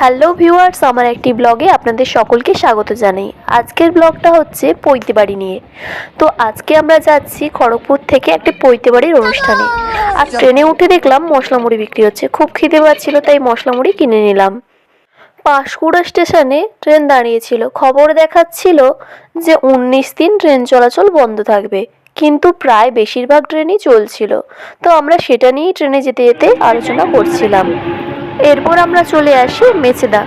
Hello viewers, আমার একটি ব্লগে আপনাদের সকলকে স্বাগত জানাই। আজকের ব্লগটা হচ্ছে পৈতে বাড়ি নিয়ে। তো আজকে আমরা যাচ্ছি খড়গপুর থেকে একটি পৈতে বাড়ির অনুষ্ঠানে। আর ট্রেনে উঠে দেখলাম মশলা মুড়ি বিক্রি হচ্ছে। খুব খিদে পাচ্ছিল, তাই মশলা মুড়ি কিনে নিলাম। পাঁশকুড়া স্টেশনে ট্রেন দাঁড়িয়েছিল। খবর দেখাচ্ছিল যে উনিশ দিন ট্রেন চলাচল বন্ধ থাকবে, কিন্তু প্রায় বেশিরভাগ ট্রেনই চলছিল। তো আমরা সেটা নিয়েই ট্রেনে যেতে যেতে আলোচনা করছিলাম। এরপর আমরা চলে আসি মেচেদা।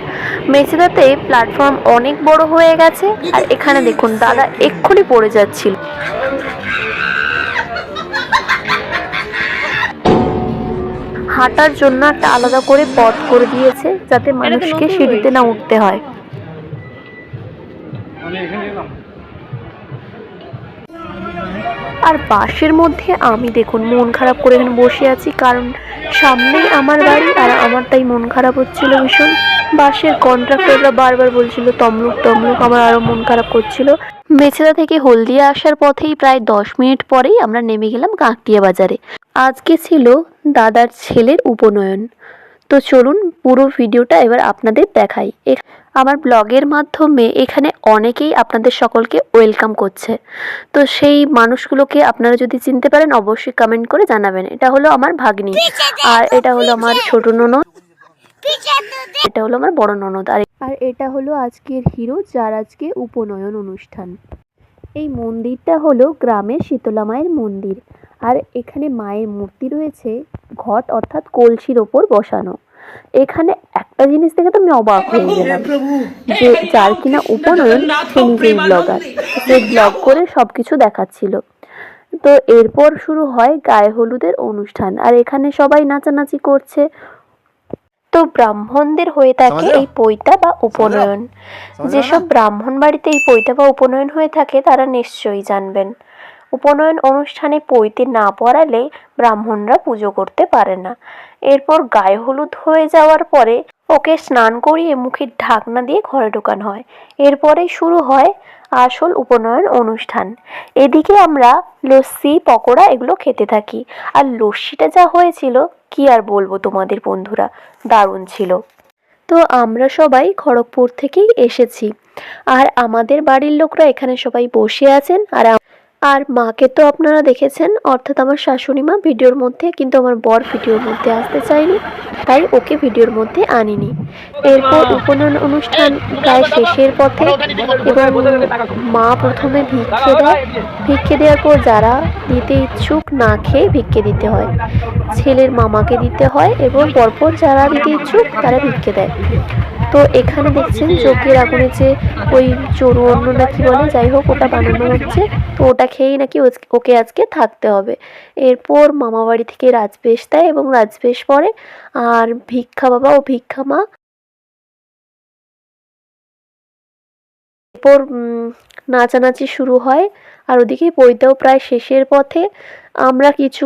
মেচেদাতে প্ল্যাটফর্ম অনেক বড় হয়ে গেছে। আর এখানে দেখুন দাদা এক্ষুনি পড়ে যাচ্ছিল। হাঁটার জন্য একটা আলাদা করে পথ করে দিয়েছে যাতে মানুষকে সিঁড়িতে না উঠতে হয়। আর বাসের মধ্যে আমি দেখুন, মন খারাপ করে এখানে বসে আছি, কারণ সামনেই আমার বাড়ি আর আমার তাই মন খারাপ হচ্ছিল ভীষণ। বাসের কন্ট্রাক্টররা বারবার বলছিল, তমলুক তমলুক, আমার আরও মন খারাপ করছিল। মেছেদা থেকে হলদিয়া আসার পথেই প্রায় দশ মিনিট পরেই আমরা নেমে গেলাম কাঁকটিয়া বাজারে। আজকে ছিল দাদার ছেলের উপনয়ন। তো চলুন পুরো ভিডিওটা এবার আপনাদের দেখাই। আমার ব্লগের মাধ্যমে এখানে অনেকেই আপনাদের সকলকে ওয়েলকাম করছে। তো সেই মানুষগুলোকে আপনারা যদি চিনতে পারেন অবশ্যই কমেন্ট করে জানাবেন। এটা হলো আমার ভাগ্নি। আর এটা হলো আমার ছোট ননদ। এটা হলো আমার বড় ননদ। আর আর এটা হলো আজকের হিরো যার আজকে উপনয়ন অনুষ্ঠান। এই মন্দিরটা হলো গ্রামের শীতলা মায়ের মন্দির। আর এখানে মায়ের মূর্তি রয়েছে ঘট অর্থাৎ কলসির ওপর বসানো। এখানে একটা জিনিস দেখে তো আমি অবাক হয়ে গেলাম যে যার কিনা উপনয়ন সে নিজেই ব্লগার সে ব্লগ করে সবকিছু দেখাচ্ছিল। তো এরপর শুরু হয় গায়ে হলুদের অনুষ্ঠান। আর এখানে সবাই নাচানাচি করছে। তো ব্রাহ্মণদের হয়ে থাকে এই পৈতা বা উপনয়ন। যেসব ব্রাহ্মণ বাড়িতে এই পৈতা বা উপনয়ন হয়ে থাকে তারা নিশ্চয়ই জানবেন। উপনয়ন অনুষ্ঠানে পৈতে না পড়ালে ব্রাহ্মণরা পুজো করতে পারে না। এরপর গায়ে হলুদ হয়ে যাওয়ার পরে ওকে স্নান করিয়ে মুখের ঢাকনা দিয়ে ঘরে ঢোকানো হয়। এরপরেই শুরু হয় আসল উপনয়ন অনুষ্ঠান। এদিকে আমরা লস্যি, পকোড়া এগুলো খেতে থাকি। আর লস্যিটা যা হয়েছিল, কি আর বলব তোমাদের বন্ধুরা? দারুণ ছিল। তো আমরা সবাই খড়গপুর থেকেই এসেছি। আর আমাদের বাড়ির লোকরা এখানে সবাই বসে আছেন। আর আর মাকে তো আপনারা দেখেছেন, অর্থাৎ আমার শাশুড়ি মা ভিডিওর মধ্যে, কিন্তু আমার বর ভিডিওর মধ্যে আসতে চায়নি, তাই ওকে ভিডিওর মধ্যে আনিনি। এরপর উপনয়ন অনুষ্ঠান প্রায় শেষের পথে এবং মা প্রথমে ভিক্ষে দেয়। ভিক্ষে দেওয়ার পর যারা দিতে ইচ্ছুক না খেয়ে ভিক্ষে দিতে হয়। ছেলের মামাকে দিতে হয় এবং পরপর যারা দিতে ইচ্ছুক, তারা ভিক্ষে দেয়। তো এখানে দেখছেন চোখের আগুনে যে ওই চরু অন্য না কি বলে, যাই হোক, ওটা বানানো হচ্ছে। তো ওটা খেয়েই নাকি ওকে আজকে থাকতে হবে। এরপর মামা বাড়ি থেকে রাজবেশ দেয় এবং রাজবেশ পরে আর ভিক্ষা বাবা ও ভিক্ষা মা এরপর নাচানাচি শুরু হয়। আর ওদিকে বইটাও প্রায় শেষের পথে। আমরা কিছু